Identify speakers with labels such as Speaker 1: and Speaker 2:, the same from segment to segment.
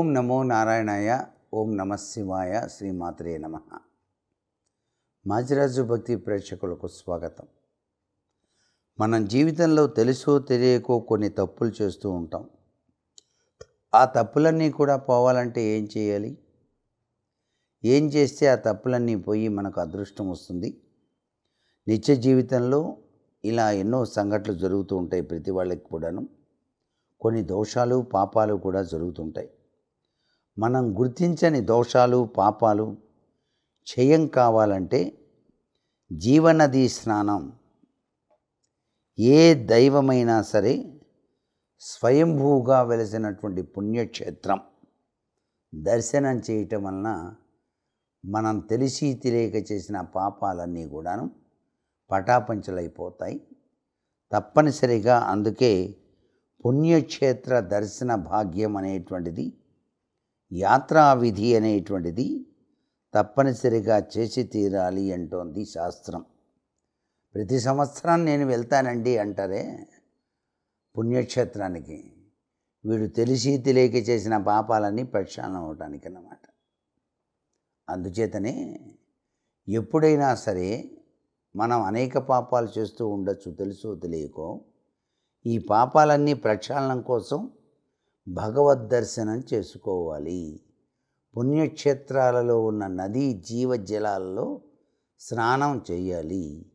Speaker 1: ఓం నమో నారాయణాయ ఓం నమ శివాయ శ్రీమాత్రే నమ. మాజిరాజు భక్తి ప్రేక్షకులకు స్వాగతం. మనం జీవితంలో తెలుసో తెలియకో కొన్ని తప్పులు చేస్తూ ఉంటాం. ఆ తప్పులన్నీ కూడా పోవాలంటే ఏం చేయాలి? ఏం చేస్తే ఆ తప్పులన్నీ పోయి మనకు అదృష్టం వస్తుంది? నిత్య జీవితంలో ఇలా ఎన్నో సంఘటనలు జరుగుతూ ఉంటాయి ప్రతి వాళ్ళకి కూడాను. కొన్ని దోషాలు పాపాలు కూడా జరుగుతుంటాయి మనం గుర్తించని దోషాలు పాపాలు క్షయం కావాలంటే జీవనదీ స్నానం. ఏ దైవమైనా సరే స్వయంభూగా వెలిసినటువంటి పుణ్యక్షేత్రం దర్శనం చేయటం వలన మనం తెలిసి తెలియక చేసిన పాపాలన్నీ కూడాను పటాపంచలైపోతాయి. తప్పనిసరిగా అందుకే పుణ్యక్షేత్ర దర్శన భాగ్యం అనేటువంటిది యాత్రా విధి అనేటువంటిది తప్పనిసరిగా చేసి తీరాలి అంటోంది శాస్త్రం. ప్రతి సంవత్సరం నేను వెళ్తానండి అంటారే పుణ్యక్షేత్రానికి. వీడు తెలిసి తెలియక చేసిన పాపాలన్నీ ప్రక్షాళన అవటానికి అన్నమాట అందుచేతనే ఎప్పుడైనా సరే మనం అనేక పాపాలు చేస్తూ ఉండొచ్చు తెలుసో తెలియకో ఈ పాపాలన్నీ ప్రక్షాళనం కోసం భగవద్ దర్శనం చేసుకోవాలి. పుణ్యక్షేత్రాలలో ఉన్న నదీ జీవజలాల్లో స్నానం చేయాలి.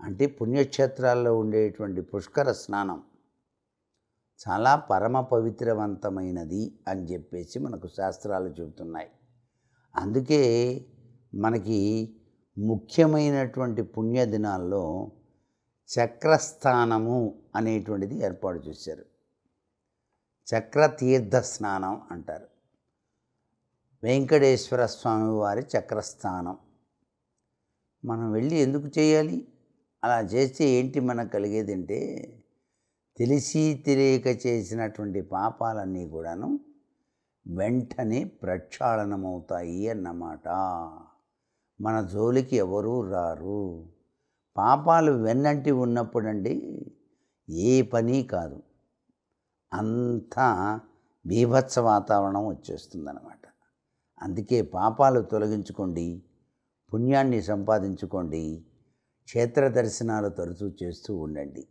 Speaker 1: అంటే పుణ్యక్షేత్రాల్లో ఉండేటువంటి పుష్కర స్నానం చాలా పరమ పవిత్రవంతమైనది అని చెప్పేసి మనకు శాస్త్రాలు చెబుతున్నాయి. అందుకే మనకి ముఖ్యమైనటువంటి పుణ్యదినాల్లో చక్రస్థానము అనేటువంటిది ఏర్పాటు చేశారు. చక్రతీర్థ స్నానం అంటారు. వెంకటేశ్వర స్వామి వారి చక్రస్థానం. మనం వెళ్ళి ఎందుకు చేయాలి? అలా చేస్తే ఏంటి మనకు కలిగేది అంటే తెలిసి తెలియక చేసినటువంటి పాపాలన్నీ కూడాను వెంటనే ప్రక్షాళనమవుతాయి అన్నమాట. మన జోలికి ఎవరూ రారు. పాపాలు వెన్నంటి ఉన్నప్పుడండి ఏ పని కాదు. అంతా బీభత్స వాతావరణం వచ్చేస్తుందన్నమాట. అందుకే పాపాలు తొలగించుకోండి పుణ్యాన్ని సంపాదించుకోండి క్షేత్ర దర్శనాలు తరచూ చేస్తూ ఉండండి.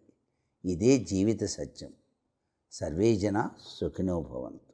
Speaker 1: ఇదే జీవిత సత్యం. సర్వేజన సుఖినోభవంతు